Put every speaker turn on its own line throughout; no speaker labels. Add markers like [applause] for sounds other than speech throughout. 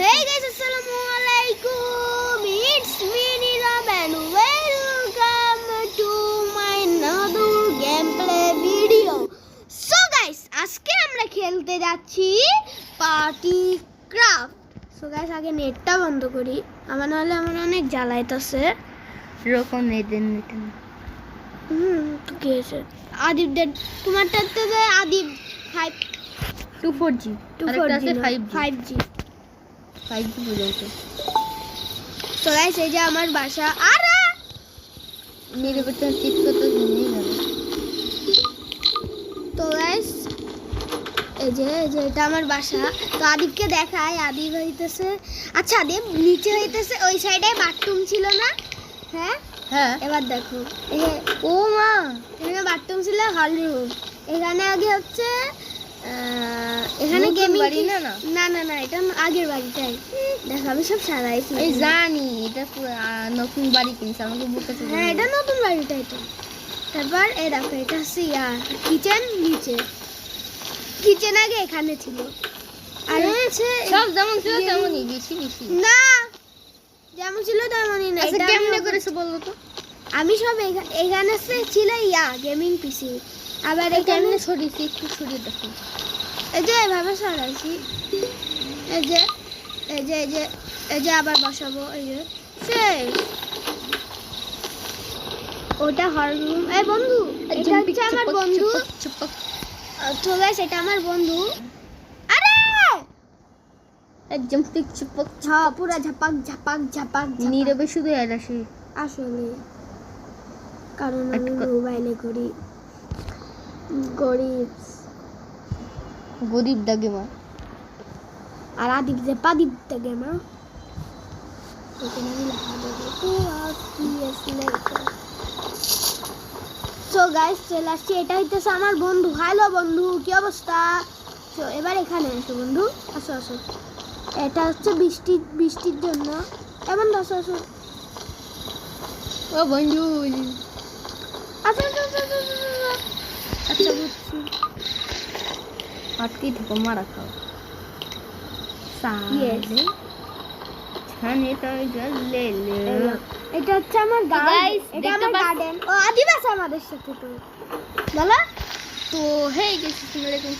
hey guys, assalamualaikum. It's me Niram and welcome to my another gameplay video. So guys, আজকে আমরা খেলতে যাচ্ছি party craft so guys আগে নেটটা বন্ধ করি। আমার নাহলে আমার অনেক জ্বালাইতেছে।
এরকম নেটেন নেটেন
হুম তো কি হয়েছে? আদিব ডেড তোমারটাতে Adib five
two four G
two four G
five G বোঝাইতো
guys এই যে আমার বাসা। আরে!
নিরবতা চিট করতে জেনেই যাবে
তো গাইস এই যে এই যে এটা আমার বাসা। তো আদিবকে দেখায় আদিব হইতেছে আচ্ছা আদিব নিচে হইতেছে ওই সাইডে বাথরুম ছিল না? হ্যাঁ?
হ্যাঁ।
এবার দেখো। এই
ও মা
এখানে বাথরুম ছিল হল রুম এখানে আগে হচ্ছে এখানে গেমিং
বাড়ি না না?
না না না এটা আগের বাড়িটাই দেখো আমি সব সারাইছি
আমি জানি এটা নতুন বাড়ি কিনছে আমাকে বুকে
হ্যাঁ এটা নতুন বাড়িটাই তো। তারপর এই দেখো এটা হচ্ছে ইয়ার কিচেন নিচে। কিচেন আগে এখানে ছিল। আর হচ্ছে
সব যেমন ছিল তেমনই বেশি বেশি।
না যেমন ছিল তেমনই না
আচ্ছা কেমনে করেছে বলল তো?
আমি সব এখা- এখানে ছিল ইয়া গেমিং পিসি আবার এখানে
সরিয়েছি একটু সরিয়ে দেখো।
এই যে এভাবে সরাইছি এই যে এই যে এই যে এই যে আবার বসাবো এই যে। শেষ। ওটা এই বন্ধু এটা হচ্ছে আমার বন্ধু। তো গাইস এটা আমার বন্ধু। আরে!
একদম টিক চুপক
হ্যাঁ পুরা ঝাপাক ঝাপাক ঝাপাক।
নীরবে শুধু এর আসে
আসলে। কারণ আমি মোবাইলে করি। গরিব
গরিব ডাকে মা
আর আদিব যে পাদিব থেকে মা এখানে আমি লেখা সো গাইস চলে আসছি। এটা হইতেছে আমার বন্ধু। হ্যালো বন্ধু কি অবস্থা? তো এবার এখানে আসো বন্ধু। আসো আসো। এটা হচ্ছে বৃষ্টি বৃষ্টির জন্য। এমন আসো আসো।
ও বন্ধু।
আসো, আসো, আসো। আচ্ছা বুঝছি
আটকেই থাকো মারা খাও
এটা হচ্ছে আমার
তো
গার্ডেন
guys,
এটা
দেখতে
আমার
পাচ্ছ-
গার্ডেন ও আদিবাসী আমাদের সাথে তো বলো
তো হে গেছি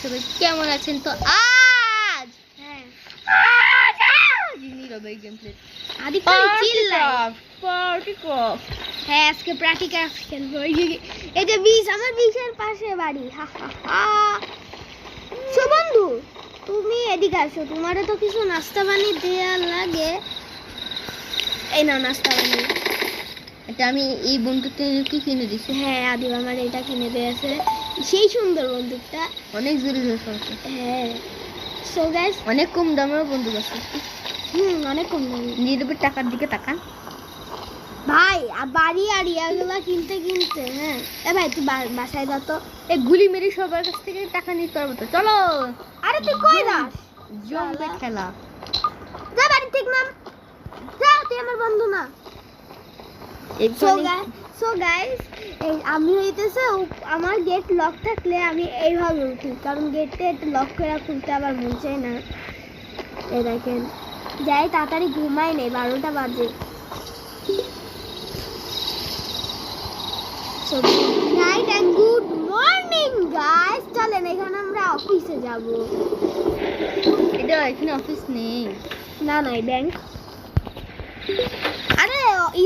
সবাই কেমন আছেন তো আজ
হ্যাঁ
আজ আজ নীরবে game play
Adi
party cough
হ্যাঁ আজকে প্র্যাকটিক্যাল খেলব। এই যে- বিষ আমার বিষের পাশে বাড়ি হা হা হা। সো বন্ধু তুমি এদিকে আসো তোমারও তো কিছু নাস্তা পানি দেওয়া লাগে। এই না নাস্তা পানি।
এটা আমি এই কি কিনে দিছি?
হ্যাঁ আদিব আমার এটা কিনে দিয়েছে সেই সুন্দর বন্দুকটা।
অনেক জোরে জোরে চলছে
হ্যাঁ। সো গাইস
অনেক কম দামেরও বন্দুক আছে।
হুম অনেক কম দামি
নীরবের টাকার দিকে তাকান।
ভাই বাড়ি আর ইয়াগুলা কিনতে কিনতে হ্যাঁ। এ ভাই তুই বাসায় যা তো।
এই গুলি মেরে সবার কাছ থেকে টাকা নিতে পারব তো। চলো।
আরে তুই কই যাস?
জমবে খেলা।
যা বাড়ি ঠিক নাম। যা তুই আমার বন্ধু না। সো গাইস আমি হইতেছে আমার গেট লক থাকলে আমি এইভাবে উঠি। কারণ গেটটা একটু লক করে খুলতে আবার মন চায় না। এই দেখেন। যাই তাড়াতাড়ি ঘুমাই নেই বারোটা বাজে। Night and good morning guys চলেন এখানে আমরা অফিসে যাব।
এটা এখানে অফিস নেই।
না না ব্যাংক আরে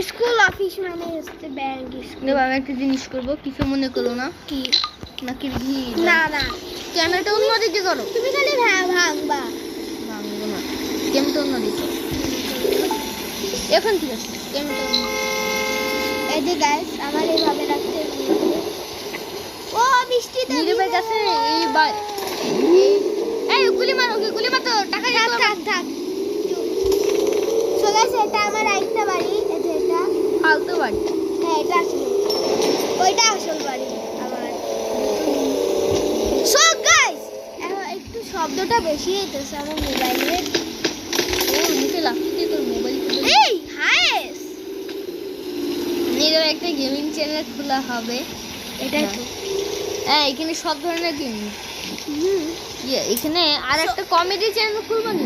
স্কুল অফিস মানে হচ্ছে ব্যাংক স্কুল
আমি একটা জিনিস করব কিছু মনে করো না।
কি?
নাকি ঘি
না না।
ক্যামেরাটা অন্যদিকে করো।
তুমি খালি ভাঙ ভাঙবা।
ভাঙবো না। ক্যামেরাটা অন্যদিকে এখন ঠিক আছে। ক্যামেরাটা
এই যে গাইস আমার এইভাবে হবে। ও বৃষ্টিতে
কাছে এই বা এই- এই গুলি মারো ওকে গুলি মারো টাকা
থাক থাক থাক। এটা আমার আরেকটা বাড়ি এটা।
ফালতু বাড়ি।
হ্যাঁ এটা আসলে। ওইটা আসল বাড়ি আমার। সো গাইস একটু শব্দটা বেশি হইতেছে আমার মোবাইলে।
ও নিচে লাগতে তোর মোবাইল
এই হায়েস!
নীরবের একটা গেমিং চ্যানেল খোলা হবে।
এটাই তো।
হ্যাঁ এখানে সব ধরনের দিন
ইয়ে,
এখানে আর একটা কমেডি চ্যানেল খুলবো না।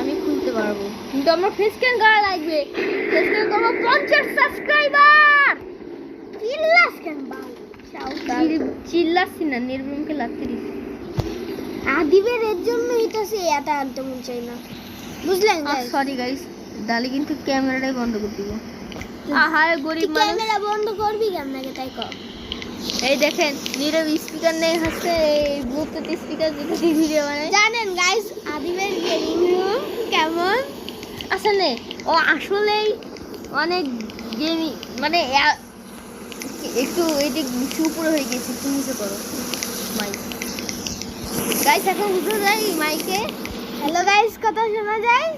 আমি খুলতে পারব।
কিন্তু আমার ফেস ক্যান করা লাগবে। ফেস ক্যান করব পঞ্চাশ সাবস্ক্রাইবার
চিল্লাস কেন
চিল্লাসি না নির্ভমকে লাগতে দিচ্ছি।
আদিবের এর জন্য এটা সে এটা আনতে মন চাই না। বুঝলেন
সরি গাইস তাহলে কিন্তু ক্যামেরাটাই বন্ধ করে দিবো। আহারে গরিব মানুষ।
ক্যামেরা বন্ধ করবি তাই কর।
এই দেখেন নীরব স্পিকার নেই হচ্ছে এই ব্লুটুথ স্পিকার যেটা দিয়ে ভিডিও বানায়
জানেন গাইস আদিবের গেমিং রুম কেমন?
আসলে ও আসলেই অনেক গেমি মানে একটু এদিক উপরে হয়ে গেছে একটু নিচে করো মাইক গাইস এখন বুঝতে যাই মাইকে
হ্যালো গাইস কথা শোনা যায়?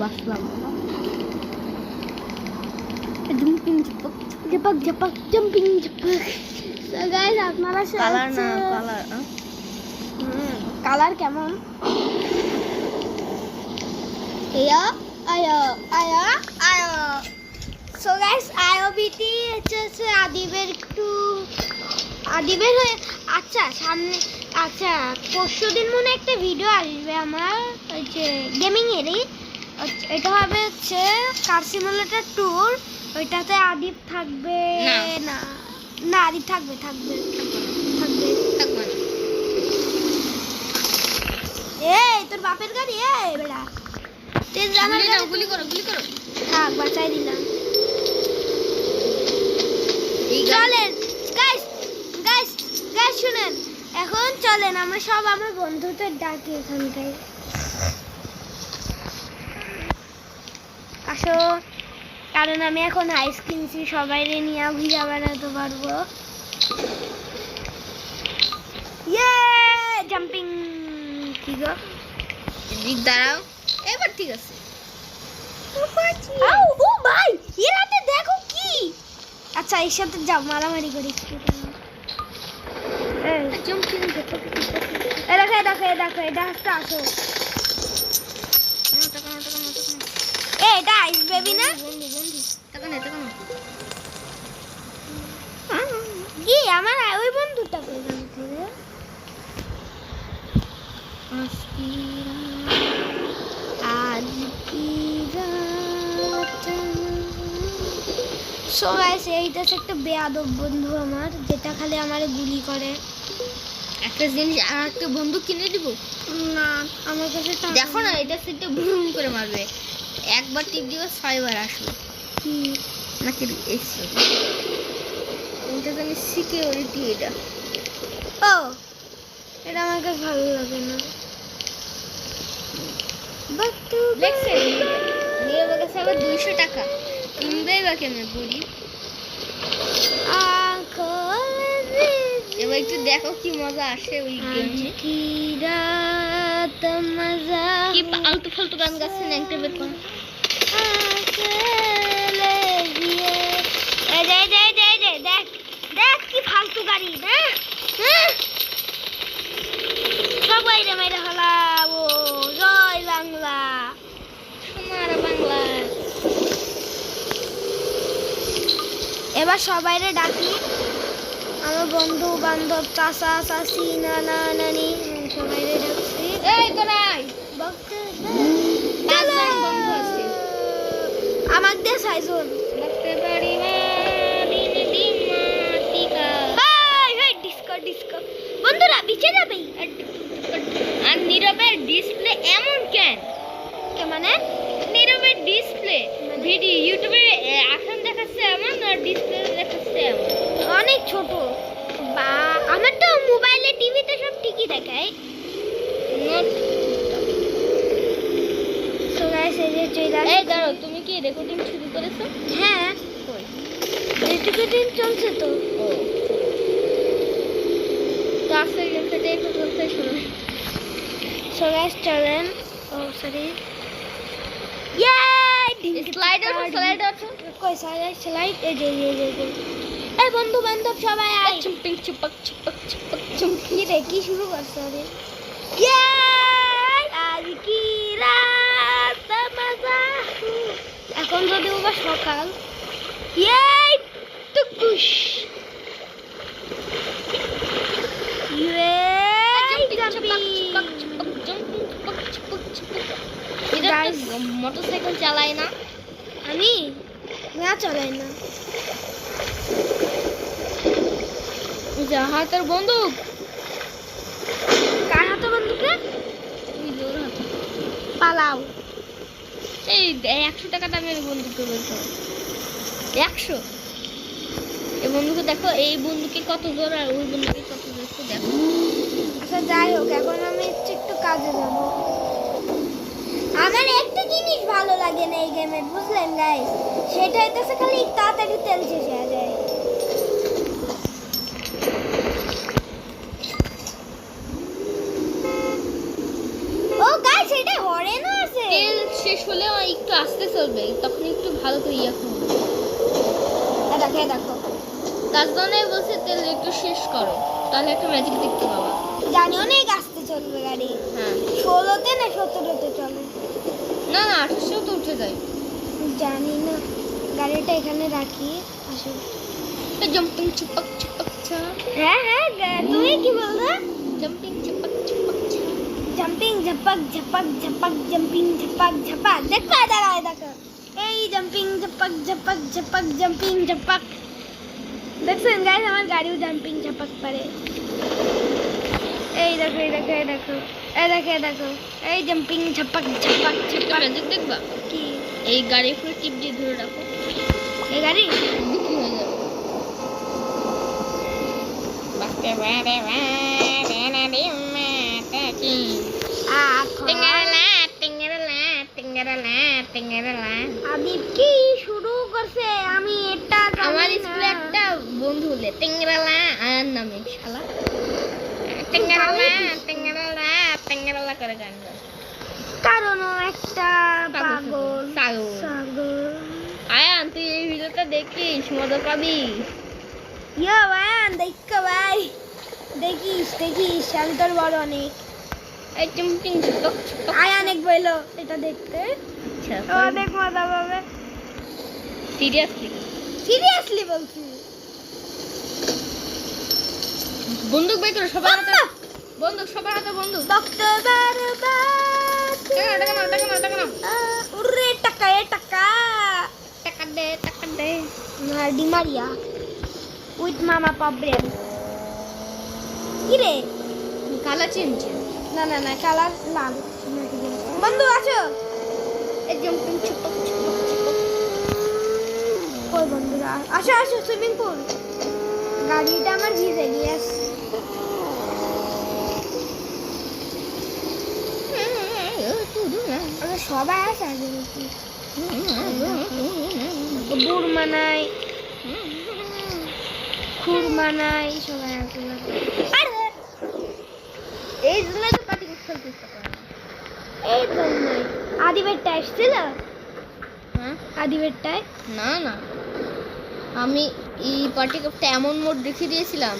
বাসলাম। জুম্পিং চিপক
ঝপক ঝপক জাম্পিং ঝপক সো গাইস আপনারা
কালার না কালার
কালার কেমন? আয়া আয়া আয়া আয়া। সো গাইস আইওবিটি হচ্ছে হচ্ছে আদিবের একটু আদিবের হয়ে আচ্ছা সামনে আচ্ছা পরশু দিন মনে একটা ভিডিও আসবে আমার ওই যে গেমিং এরই। হচ্ছে- এটা হবে হচ্ছে কার সিমুলেটার ট্যুর ওইটাতে আদিব থাকবে
না।
না। আদিব থাকবে থাকবে থাকবে।
থাকবে
এই তোর বাপের গাড়ি এই বেড়া। তুই আমার গাড়ি
গুলি করো গুলি করো।
থাক বাঁচাই দিলাম। চলেন গাইস গাইস গাইস শুনেন এখন চলেন আমরা সব আমার বন্ধুদের ডাকি এখানটায়। আসো। কারণ আমি এখন আইস কিনছি সবাই নিয়ে ঘুরে বেড়াতে পারব। ইয়ে জাম্পিং কি গো?
দাঁড়াও। এবার ঠিক আছে।
ও ভাই এর হাতে দেখো কি? আচ্ছা এর সাথে যাও মারামারি করি। দেখো দেখো দেখো এটা আসো। এ এটা আইস বেবি না? কি আমার ওই বন্ধুটা পেলাম থেকে আজ কি রাত। সো গাইস এইটা একটা বেয়াদব বন্ধু আমার যেটা খালি আমারে গুলি করে।
একটা জিনিস আর একটা বন্দুক কিনে দিব?
না আমার কাছে
দেখো না এটা সেটা ভুম করে মারবে। একবার টিপ দিবে ছয়বার আসবে।
কি?
নাকি এসছে এটা তো আমি সিকিউরিটি এটা।
ও এটা আমাকে ভালো লাগে না।
দেখছেন নিয়ে আমার কাছে আবার দুইশো টাকা। কিনবেই বা কেমন
বলি
এবার একটু দেখো কি মজা আসে ওই গেমে।
কি রাত মজা
কি আলতু ফালতু গান গাচ্ছেন
একটা বেতন এই যে, এই যে, এই যে, এই যে, দেখ দেখ কি ফালতু গাড়ি না হ্যাঁ? সবাই রে মেরে হলাবো জয় বাংলা।
সোনার বাংলা।
এবার সবাইরে ডাকি। আমার বন্ধু বান্ধব চাচা চাচি নানা নানি সবাইরে ডাকছি।
এই তো নাই আছে।
আমার দেশ আইজন
দেখতে পারি না দিন দিন মাটিকা
হাই হাই ডিস্কো ডিস্কো বন্ধুরা বিচে যাবে
আর নীরবের ডিসপ্লে এমন কেন
কে মানে
নীরবের ডিসপ্লে ভিডিও ইউটিউবে এখন দেখাচ্ছে এমন আর ডিসপ্লে দেখাচ্ছে এমন
অনেক ছোট বা আমার তো মোবাইলে টিভিতে সব ঠিকই দেখায়
নোট
সো গাইস এই যে চলে আসছে।
এই দাঁড়ো তুমি কি রেকর্ডিং শুরু করেছ
হ্যাঁ
কই
রেটিকেটিং চলছে তো
ও তো আজকের গেম থেকে একটু বলতে শুনো
সো গাইস চলেন ও সরি
স্লাইডার স্লাইডার
কই সাইড স্লাইড এই যে এই যে এই বন্ধু বান্ধব সবাই আয়
চুম্পিং চুপক চুপক চুপক চুম্পি
রে কি শুরু করছে রে আজ কি রাত মজা এখন যদি সকাল ইয়ে টুকুস ইয়ে
চুম্পিং চুপক চুপক চুপক চুম্পিং চুপক চুপক চুপক মোটর সাইকেল চালায় না।
আমি না চলাই না।
যা হাতের বন্দুক।
কার হাতে বন্ধুকে
যে
পালাও।
এই একশো টাকা দামের বন্দুকটা বের একশো? এই বন্দুকে দেখো, এই বন্দুকে কত জোর আর ওই বন্দুকে কত জোর দেখো।
আচ্ছা যাই হোক, এখন আমি একটু কাজে যাব। ভালো লাগে না এই গেমের বুঝলেন গাইস সেটা হইতেছে খালি তাড়াতাড়ি তেল শেষ হয়ে যায়। ও গাইস এটা হরেনও আছে।
তেল শেষ হলে একটু আস্তে চলবে তখন একটু ভালো করে ইয়ে করবে
এ দেখো দেখো।
তার জন্যই বলছে তেল একটু শেষ করো তাহলে একটা ম্যাজিক দেখতে পাবা।
জানি অনেক আস্তে চলবে গাড়ি।
হ্যাঁ।
ষোলোতে না সতেরোতে? চলে
না না আঠাশশো তো উঠে যায়।
জানি না। গাড়িটা এখানে রাখি আসো
জাম্পিং চিপক চিপক ছা
হ্যাঁ হ্যাঁ গা- তুমি কি বলছো
জাম্পিং চিপক চিপক ছা
জাম্পিং ঝপাক ঝপাক ঝপাক জাম্পিং ঝপাক ঝপাক। দেখো এই দেখো এই দেখো। এই জাম্পিং ঝপাক ঝপাক ঝপাক জাম্পিং ঝপাক। দেখছেন গাইস আমার গাড়িও জাম্পিং ঝপাক পারে। এই দেখো এই দেখো এই দেখো। এই দেখো দেখো। এই জাম্পিং ঝপাক
একটা
ঝপাক।
ম্যাজিক দেখবা?
কি?
এই গাড়ির উপরে টিপ দিয়ে ধরে রাখো।
এই গাড়ি?
বিক্রি হয়ে যাবে টিঙ্গারালা টিঙ্গারালা
আদিব কি শুরু করছে? আমি এটা
আমার স্কুলে একটা বন্ধু হলে টিঙ্গারালা আয়ার নামে শালা টিঙ্গারালা করে গান গায়
কারণ একটা পাগল।
আয়ান তুই এই ভিডিওটা দেখিস মজা পাবি।
ইয়ো ভাই দেখো ভাই। দেখিস দেখিস আমি তোর বড় অনেক।
এই চিমটিং ছুটক ছুটক
আয় অনেক বইলো এটা দেখতে।
আচ্ছা
অনেক মজা পাবে।
সিরিয়াসলি
সিরিয়াসলি বলছি।
বন্দুক বের করো
আম্মা!
বন্দুক সবার হাতে বন্দুক।
ডক্টর বারবার।
টাকা নাও, টাকা নাও, টাকা নাও, টাকা
টাকা এ টাকা।
টাকা দে টাকা দে।
Di Maria with mama problem কি রে
কালা চিনছে
না না না কালার লাল। বন্ধু আছো?
ছুটক ছুটক ছুটক
কই বন্ধুরা? আসো আসো সুইমিং পুল গাড়িটা আমার ভিজে গিয়েছে। আচ্ছা সবাই আছে আগে বুড় মানাই খুর মানাই সবাই আছে
এই জন্য তো পার্টি খেলতে ইচ্ছা করে।
এই তো নাই আদিবেরটা এসছিল?
হ্যাঁ?
আদিবেরটায়?
না না। আমি এই পার্টি কাপটা এমন মোড রেখে দিয়েছিলাম।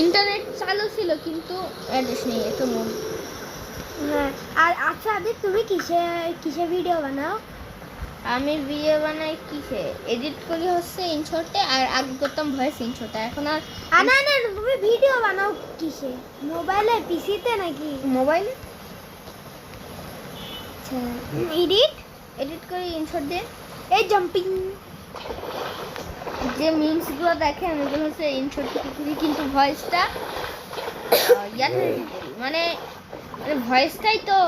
ইন্টারনেট চালু ছিল কিন্তু অ্যাড্রেস নেই একটা মোড
হ্যাঁ। আর আচ্ছা আদি তুমি কিসে কিসে ভিডিও বানাও?
আমি ভিডিও বানাই কিসে? এডিট করি হচ্ছে ইনশটে আর আগে করতাম ভয়েস ইনশটে এখন আর
না না তুমি ভিডিও বানাও কিসে? মোবাইলে পিসিতে নাকি?
মোবাইলে
আচ্ছা এডিট
এডিট করি ইনশট দিয়ে।
এই জাম্পিং
যে মিমসগুলো দেখেন ওগুলো হচ্ছে ইনশট কিন্তু ভয়েসটা ইয়াতে মানে মানে ভয়েসটাই তো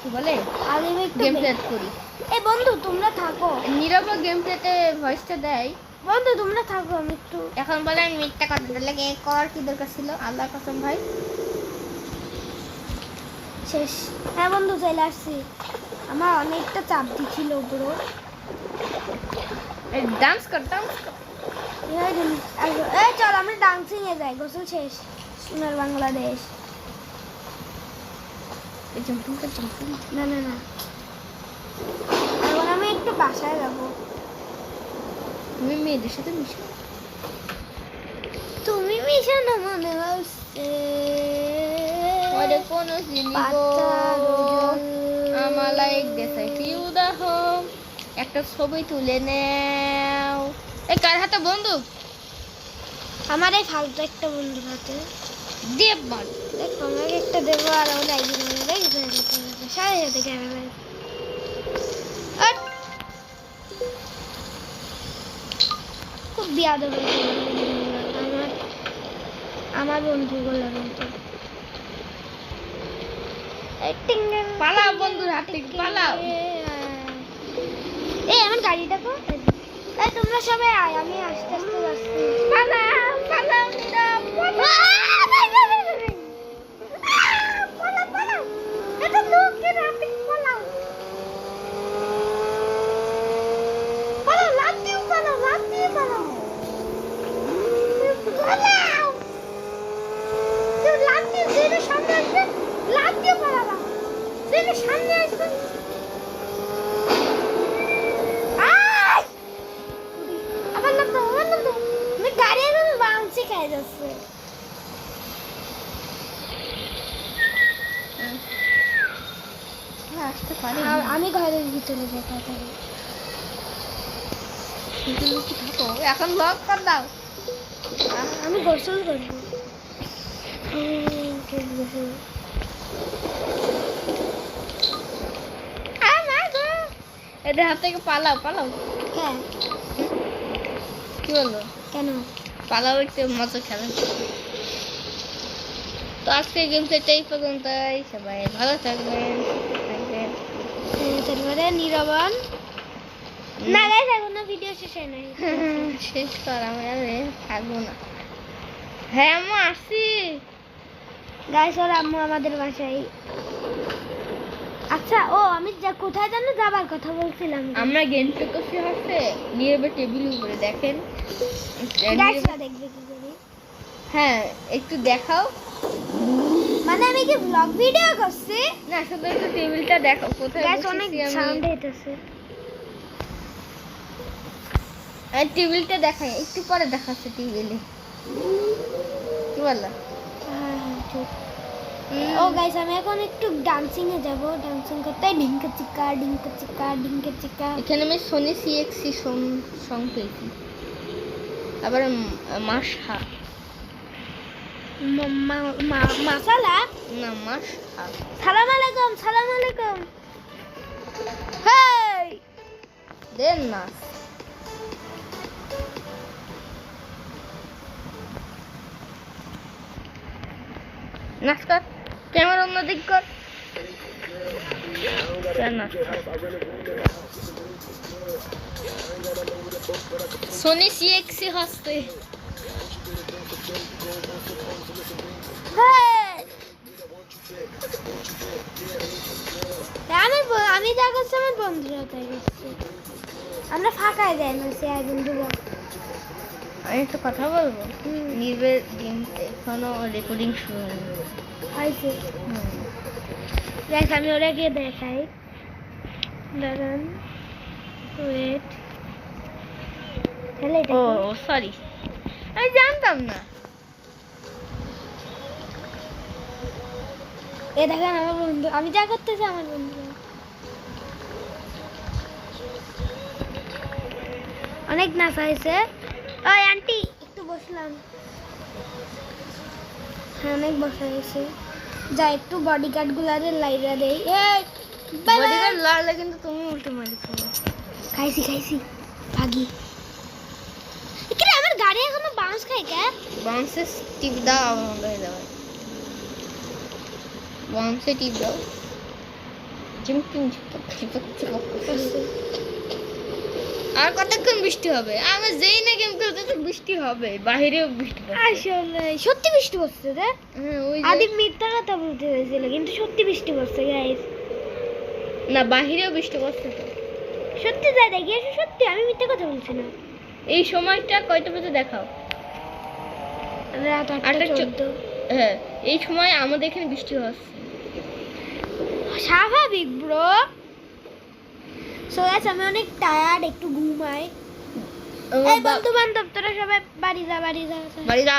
কি বলে?
আদিবে একটু
গেম প্লে করি।
এই বন্ধু তোমরা থাকো।
নীরব গেম প্লেতে ভয়েসটা দেয়।
বন্ধু তোমরা থাকো আমি একটু
এখন বলে আমি মিথ্যা কথা লাগে কর কি দরকার ছিল? আল্লাহ কসম ভাই।
শেষ। হ্যাঁ বন্ধু চলে আসছি। আমার অনেকটা চাপ দিছিল উপরও।
ডান্স কর ডান্স কর।
এই চল আমরা ডান্সিং এ যাই। গোসল শেষ। সোনার বাংলাদেশ।
জাম্পিং
না না না। এখন আমি একটু বাসায় যাব।
তুমি মেয়েদের সাথে মিশো।
তুমি মিশানো মনে হচ্ছে।
কোন। আমার লাইক দেশাই ফিউ দাও একটা ছবি তুলে নাও। কার হাতে বন্দুক?
আমার এই ফালতু একটা বন্ধু হাতে
দেব মার
দেখ একটা আর সাড়ে খুব বিয়াদ আমার আমার বন্ধুগুলোর মতো
পালা বন্ধুর হাতে পালা
এই আমার গাড়িটা তোমরা সবাই আয় আমি আস্তে আস্তে
লক কর দাও।
আমি গোসল করব।
এদের হাত থেকে পালাও পালাও।
হ্যাঁ।
কি বলল?
কেন?
পালাও একটু মজা খেলেন তো আজকে গেম সেটটা এই পর্যন্তই। সবাই ভালো থাকবেন
তারপরে নিরবন। না গাইস এখনও ভিডিও শেষ হয় নাই। [laughs]
শেষ কর আমি আর থাকব না। হ্যাঁ আমি আসছি।
গাইস ওর আম্মু আমাদের বাসায়। আচ্ছা ও আমি যা কোথায় জানো যাবার কথা বলছিলাম।
আমরা গেম প্লে করছি হচ্ছে নীরবে টেবিল উপরে দেখেন।
গাইসরা দেখবে কি করে।
হ্যাঁ একটু দেখাও।
মানে আমি কি ব্লগ ভিডিও করছি?
না শুধু একটু টেবিলটা দেখো কোথায়
গাইস অনেক সাউন্ড হইতেছে।
আর টেবিলটা দেখাই একটু পরে দেখাচ্ছে টেবিলে। কি বলল?
হ্যাঁ হ্যাঁ ও গাইস আমি এখন একটু ডান্সিং এ যাব ডান্সিং করতে। ডিঙ্কা চিকা ডিঙ্কা চিকা ডিঙ্কা চিকা।
এখানে আমি সোনি সিএক্সি সং সং পেয়েছি। আবার মাসহা
মা- মা- মা- মাসালা
না মাসহা
সালাম আলাইকুম সালাম আলাইকুম। হেই!
দেন না। নাচ কর ক্যামেরা অন্যদিক কর। সোনি সিএক্সি হস্তে।
আমি আমি যা আমার বন্ধুরা তাই আমরা ফাঁকায় যাই না, সে আর বন্ধুরা
আমি কথা বলব? নির্বের এখনও রেকর্ডিং শুরু
হয়েছে দেখ আমি ওরা গিয়ে দেখাই। দাঁড়ান। ওয়েট
ও সরি আমি জানতাম না।
এ দেখেন আমার বন্ধু আমি যা করতেছি আমার বন্ধু। অনেক নাচা হয়েছে। ওই আন্টি একটু বসলাম হ্যাঁ অনেক বসা হয়েছে যা একটু বডি গার্ড গুলারে লাইরা দেই এই bye bye।
বডিগার্ড লড়লে কিন্তু তুমি উল্টো মারি খাব
খাইছি খাইছি ভাগি এখানে আমার গাড়ি এখনও বাউন্স খাই কে
বাউন্সে টিপ দাও আমার বন্ধ হয়ে যাবে বাউন্সে টিপ দাও চিমকিম চিপক চিপক চিপক আর কতক্ষণ বৃষ্টি হবে? আমি যেই না গেম খেলতে তো বৃষ্টি হবে। বাইরেও বৃষ্টি।
আসলে সত্যি বৃষ্টি পড়ছে রে।
হ্যাঁ ওই যে-
আদি মিথ্যা কথা বলতে হয়েছিল কিন্তু সত্যি বৃষ্টি পড়ছে গাইস
না বাহিরেও বৃষ্টি পড়ছে তো।
সত্যি যা দেখি এসে সত্যি আমি মিথ্যা কথা বলছি না।
এই সময়টা কয়টা বাজে দেখাও?
রাত আটটা চোদ্দ।
হ্যাঁ এই সময় আমাদের এখানে বৃষ্টি হচ্ছে।
স্বাভাবিক ব্রো সো গাইস আমি অনেক টায়ার্ড একটু ঘুমাই। এই বন্ধু বান্ধব তোরা সবাই বাড়ি যা বাড়ি যা।
বাড়ি যা।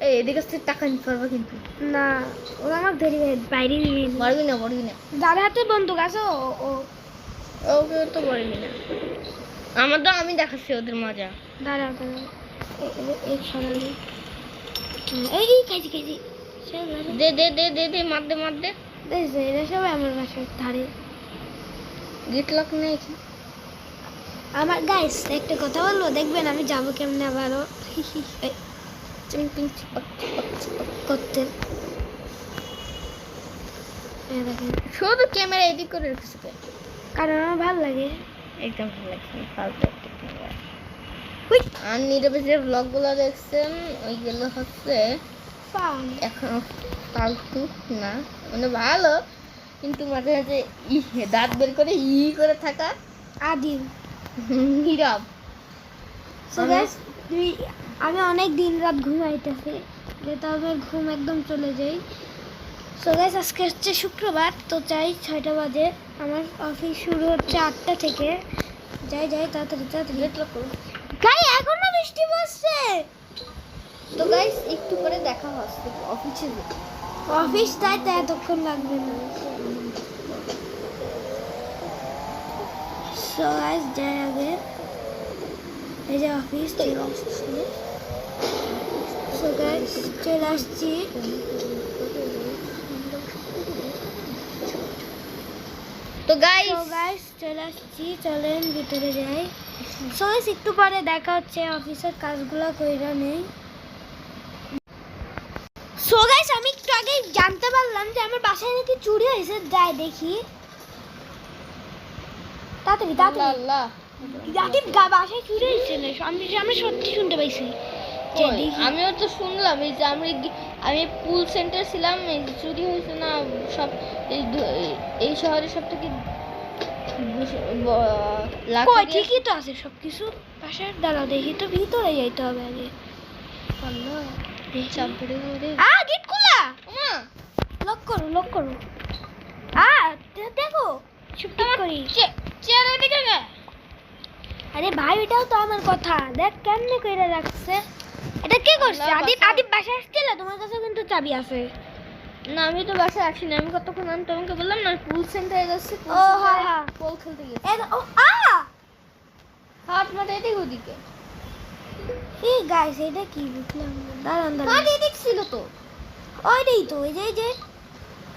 এই এদিকে থেকে টাকা নিতে পারব কিন্তু।
না ওরা আমার ধরি বাইরে নিয়ে।
পারবি না পারবি না
যার হাতে বন্দুক আছে ও ও।
ওকে তো পারবি না আমার তো আমি দেখাচ্ছি ওদের মজা।
এ- এ- এই এই এই খাইছি খাইছি
দে দে দে দে দে মার দে মার দে।
এরা সবাই আমার বাসার ধারে।
গিট লক নেই
আমার গাইস একটা কথা বলব? দেখবেন আমি যাব কেমনে আবারও। [laughs] করতে। দেখেন।
শুধু ক্যামেরা এডিট করে রেখেছে
কারণ আমার ভালো লাগে।
একদম ভালো লাগছে না, ফালতু একটা ক্যামেরা আর নীরবে যে ব্লগগুলো দেখছেন ওইগুলো হচ্ছে এখন ফালতু না মানে ভালো। কিন্তু মাঝে মাঝে ই দাঁত বের করে ই করে থাকা
আদিম।
নীরব।
তুই আমি অনেক দিন রাত ঘুমাইতেছি। যেটা আমার ঘুম একদম চলে যাই সো গাইস আজকে হচ্ছে শুক্রবার তো চাই ছয়টা বাজে। আমার অফিস শুরু হচ্ছে আটটা থেকে। যাই যাই তাড়াতাড়ি তাড়াতাড়ি। গাই এখনও বৃষ্টি পড়ছে!
তো গাইস একটু পরে দেখা হচ্ছে অফিসে
অফিস তাই তো এতক্ষণ লাগবে না। সো গাইস যাই আগে এই যে অফিস চলে আসছি সো গাইস চলে আসছি
তো গাইস
গাইস চলে আসছি চলেন ভিতরে যাই। সো গাইস একটু পরে দেখা হচ্ছে অফিসের কাজগুলো কইরা নেই। সো গাইস আমি একটু আগে জানতে পারলাম যে আমার বাসায় নাকি চুরি হয়েছে। যাই দেখি। তাড়াতাড়ি তাড়াতাড়ি। বাসায় চুরি না আমি আমি সত্যি শুনতে পাইছি।
আমিও তো শুনলাম এই যে আমি আমি পুল সেন্টার ছিলাম চুরি হয়েছে না সব এই শহরে সব থেকে
কই ঠিকই তো আছে সব কিছু বাসার দাঁড়া দেখি তো ভিতরে যাইতে হবে আগে। আ গেট খোলা! লক করো লক করো। আ দেখো চুপ করি।
চেয়ার এদিকে গে।
আরে ভাই এটাও তো আমার কথা। দেখ কেমনে কইরা রাখছে। এটা কে করছে?
আল্লাহ,
আদিপ
বাসায়-
আদিপ বাসায় আসছিল? তোমার কাছে কিন্তু চাবি আছে।
না আমি তো বাসায় আমি কতক্ষণ আমি তোমাকে বললাম না পুল সেন্টারে যাচ্ছি
ও, হ্যাঁ, হ্যাঁ।
খেলতে গেছি
ও আ!
হাত মাথা এদিকে ওদিকে।
এই গাইস এটা কি বুঝলাম না। দাঁড়ান দাঁড়ান।
এদিক ছিল তো।
ওইটাই তো এই যে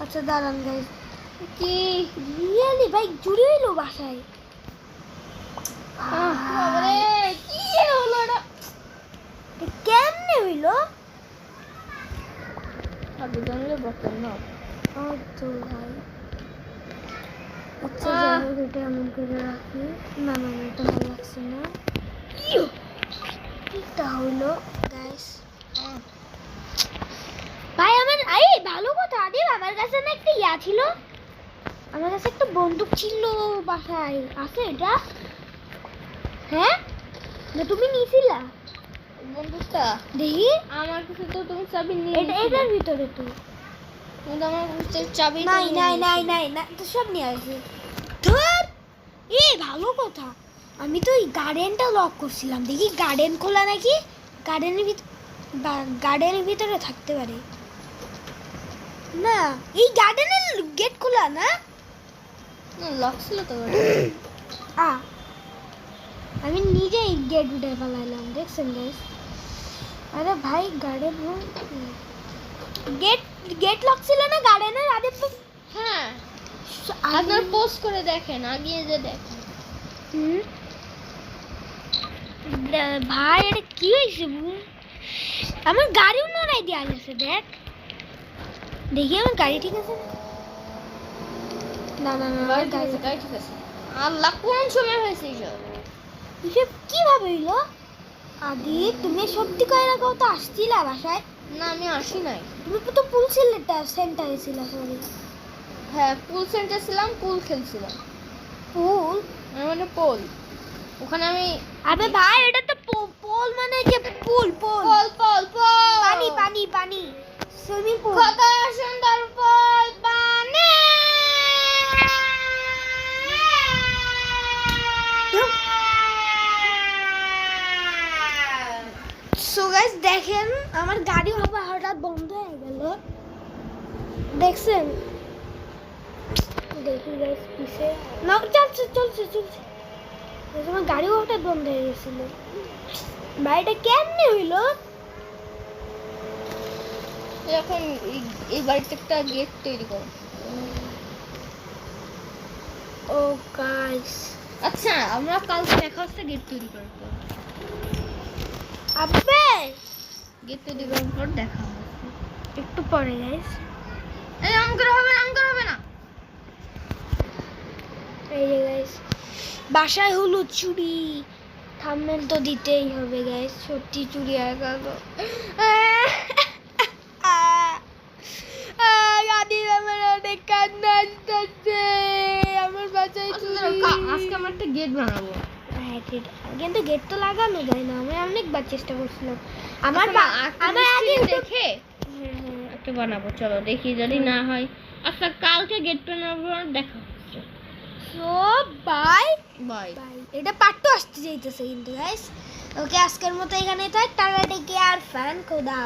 আচ্ছা দাঁড়ান গাইস
কি?
রিয়েলি ভাই চুরি হইল বাসায়।
কি হলো এটা
এটা কেমনে হইল?
না।
তো ভাই। আচ্ছা এটা এমন করে রাখি। না না না, এটা ভালো লাগছে না। এটা হইল গাইস ভাই আমার আই ভালো কথা। আদিব আমার কাছে না একটা ইয়া ছিল? আমার কাছে একটা বন্দুক ছিল বাসায়। আছে এটা? হ্যাঁ? না তুমি নিয়েছিলা?
বন্ধুটা
দেখি।
আমার কাছে তো তুমি চাবি নিয়ে
এটা এটার ভিতরে তো।
কিন্তু আমার কাছে চাবি
নাই নাই নাই নাই না তো সব নিয়ে আসি। ধর! এ ভালো কথা। আমি তো এই গার্ডেনটা লক করছিলাম। দেখি গার্ডেন খোলা নাকি? গার্ডেনের ভিতর গার্ডেনের ভিতরে থাকতে পারে। না এই গার্ডেনের গেট খোলা না?
লক ছিল তো
আ আমি নিজেই গেট উঠে ফেলাইলাম দেখছেন গাইস আরে ভাই গার্ডেন গেট গেট লক ছিল না গার্ডেনের আরে তো
হ্যাঁ। আপনার পোস্ট করে দেখেন আগিয়ে যে দেখেন।
হুম। ভাই এটা কি হয়েছে? আমার গাড়িও নড়াই দেওয়া গেছে দেখ। দেখি আমার গাড়ি ঠিক আছে না না না
ঠিক আছে। আল্লাহ কোন সময় হয়েছে এইসব?
এসব কীভাবে হইল? আদি তুমি সত্যি কয়ে রাখো তো আসছিলা বাসায়?
না আমি আসি নাই।
তুমি তো পুল সেন্টারে ছিল সরি
হ্যাঁ পুল সেন্টার ছিলাম পুল খেলছিলাম।
পুল?
মানে পোল। ওখানে আমি
আবে ভাই এটা তো পোল মানে যে পুল পুল।
Pole pole pole.
পানি পানি পানি। সুইমিং পুল
কত সুন্দর পোল
সো গাইস দেখেন আমার গাড়ি হবা হঠাৎ বন্ধ হয়ে গেল। দেখছেন? দেখি গাইস পিছে না চলছে চলছে চলছে। আমার গাড়িও হঠাৎ বন্ধ হয়ে গেছিল। বাড়িটা কেমনে হইল?
এখন এই- বাড়িতে একটা গেট তৈরি করো।
ও গাইস
আচ্ছা আমরা কালকে দেখা হচ্ছে গেট তৈরি পর
আব্বে
গেট তৈরি করার পর দেখা হবে
একটু পরে গাইস
এই আম হবে না আম হবে না।
এই যে গাইস বাসায় হলুদ চুড়ি থাম্বনেল তো দিতেই হবে গাইস সত্যি চুড়ি হয়ে গেল গাড়ির আমার অনেক কান্না আসতেছে। আমার বাসায়
আচ্ছা, আজকে আমরা একটা গেট বানাবো।
কিন্তু গেট তো লাগানো যায় না আমি অনেকবার চেষ্টা করছিলাম। আমার
আচ্ছা,
আমার আগে
দেখে?
হ্যাঁ, হ্যাঁ।
একটা বানাবো চলো দেখি যদি না হয়। আচ্ছা কালকে গেট বানাবো দেখা
সো বাই
বাই
এটা পার্ট টু আসতে যাইতেছে কিন্তু গাইস ওকে আজকের মতো এখানে থাক। টাটা টেক কেয়ার ফ্যান খোদা।